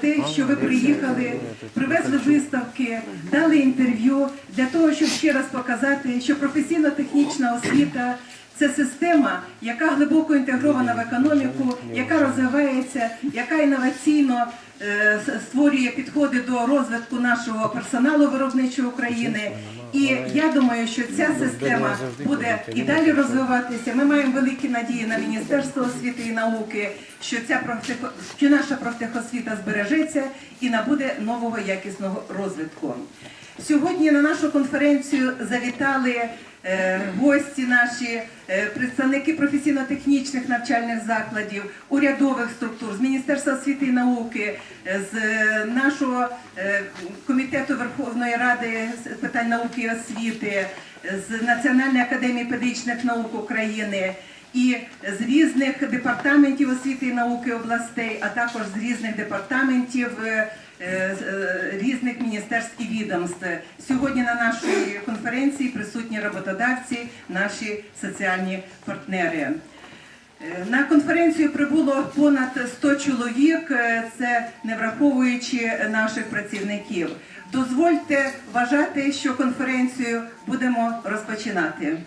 Те, що ви приїхали, привезли виставки, дали інтерв'ю для того, щоб ще раз показати, що професійно-технічна освіта це система, яка глибоко інтегрована в економіку, яка розвивається, яка інноваційно е, створює підходи до розвитку нашого персоналу виробничої України. І я думаю, що ця система буде і далі розвиватися. Ми маємо великі надії на Міністерство освіти і науки, що ця профтехо- що наша профтехосвіта збережеться і набуде нового якісного розвитку. Сьогодні на нашу конференцію завітали гості наші, е, представники професійно-технічних навчальних закладів, урядових структур, з Міністерства освіти і науки, е, з е, нашого е, комітету Верховної Ради з питань науки і освіти, е, з Національної академії педагогічних наук України. І з різних департаментів освіти і науки областей, а також з різних департаментів е, е, е, різних міністерств і відомств. Сьогодні на нашій конференції присутні роботодавці, наші соціальні партнери. На конференцію прибуло понад 100 чоловік, це не враховуючи наших працівників. Дозвольте вважати, що конференцію будемо розпочинати.